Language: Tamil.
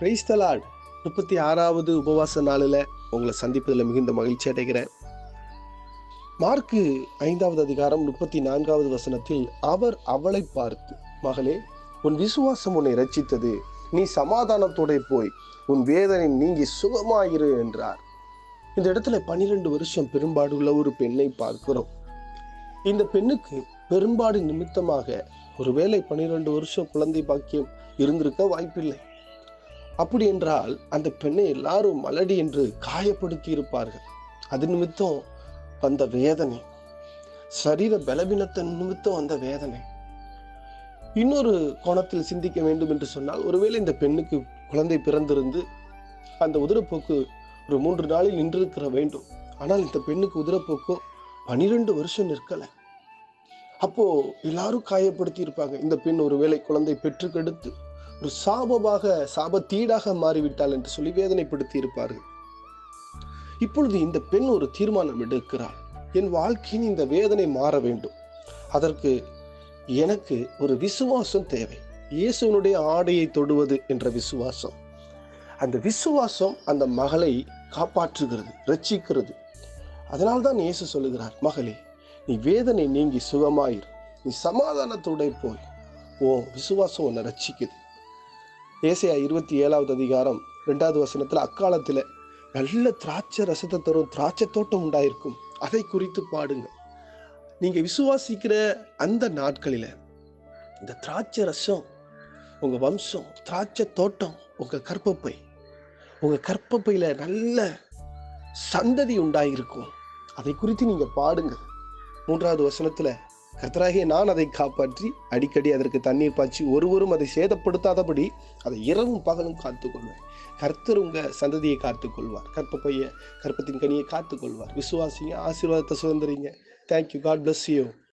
பிரைஸ்தலாட் முப்பத்தி ஆறாவது உபவாச நாளில் உங்களை சந்திப்பதில் மிகுந்த மகிழ்ச்சி அடைகிறேன். மார்க்கு ஐந்தாவது அதிகாரம் முப்பத்தி நான்காவது வசனத்தில் அவர் அவளை பார்த்து மகளே உன் விசுவாசம் உன்னை ரச்சித்தது நீ சமாதானத்தோட போய் உன் வேதனை நீங்கி சுகமாயிரு என்றார். இந்த இடத்துல பன்னிரெண்டு வருஷம் பெரும்பாடு உள்ள ஒரு பெண்ணை பார்க்கிறோம். இந்த பெண்ணுக்கு பெரும்பாடு நிமித்தமாக ஒருவேளை பன்னிரெண்டு வருஷம் குழந்தை பாக்கியம் இருந்திருக்க வாய்ப்பில்லை. அப்படி என்றால் அந்த பெண்ணை எல்லாரும் மலடி என்று காயப்படுத்தி இருப்பார்கள். அது நிமித்தம் வந்த வேதனை. சரீர பலவீனத்தின் நிமித்தம் வந்த வேதனை. இன்னொரு கோணத்தில் சிந்திக்க வேண்டும் என்று சொன்னால் ஒருவேளை இந்த பெண்ணுக்கு குழந்தை பிறந்திருந்து அந்த உதிரப்போக்கு ஒரு மூன்று நாளில் நின்றிருக்கிற வேண்டும். ஆனால் இந்த பெண்ணுக்கு உதிரப்போக்கு பனிரெண்டு வருஷம் நிற்கலை. அப்போ எல்லாரும் காயப்படுத்தி இருப்பாங்க. இந்த பெண் ஒருவேளை குழந்தை பெற்றுக்கெடுத்து ஒரு சாபமாக சாபத்தீடாக மாறிவிட்டாள் என்று சொல்லி வேதனைப்படுத்தி இருப்பார்கள் இப்பொழுது இந்த பெண் ஒரு தீர்மானம் எடுக்கிறாள். என் வாழ்க்கையின் இந்த வேதனை மாற வேண்டும். அதற்கு எனக்கு ஒரு விசுவாசம் தேவை. இயேசுவனுடைய ஆடையை தொடுவது என்ற விசுவாசம். அந்த விசுவாசம் அந்த மகளை காப்பாற்றுகிறது ரட்சிக்கிறது அதனால்தான் இயேசு சொல்லுகிறார் மகளே நீ வேதனை நீங்கி சுகமாயிரு. நீ சமாதானத்தோட போய் ஓ விசுவாசம் உன்னை ரட்சிக்குது ஏசையா இருபத்தி ஏழாவது அதிகாரம் ரெண்டாவது வசனத்தில் அக்காலத்தில் நல்ல திராட்சை ரசத்தை தரும் திராட்சை தோட்டம் உண்டாயிருக்கும். அதை குறித்து பாடுங்க. நீங்கள் விசுவாசிக்கிற அந்த நாட்களில் இந்த திராட்சை ரசம் உங்கள் வம்சம் திராட்சை தோட்டம் உங்கள் கற்பப்பை உங்கள் கற்பப்பையில் நல்ல சந்ததி உண்டாயிருக்கும். அதை குறித்து நீங்கள் பாடுங்க. மூன்றாவது வசனத்தில் கர்த்தராகிய நான் அதை காப்பாற்றி அடிக்கடி அதற்கு தண்ணீர் பாய்ச்சி ஒருவரும் அதை சேதப்படுத்தாதபடி அதை இரவும் பகலும் காத்துக்கொள்வேன். கர்த்தர் உங்க சந்ததியை காத்துக்கொள்வார். கற்ப பைய கற்பத்தின் கனியை காத்துக்கொள்வார். விசுவாசிங்க ஆசீர்வாதத்தை சுதந்திரிங்க. Thank you God bless you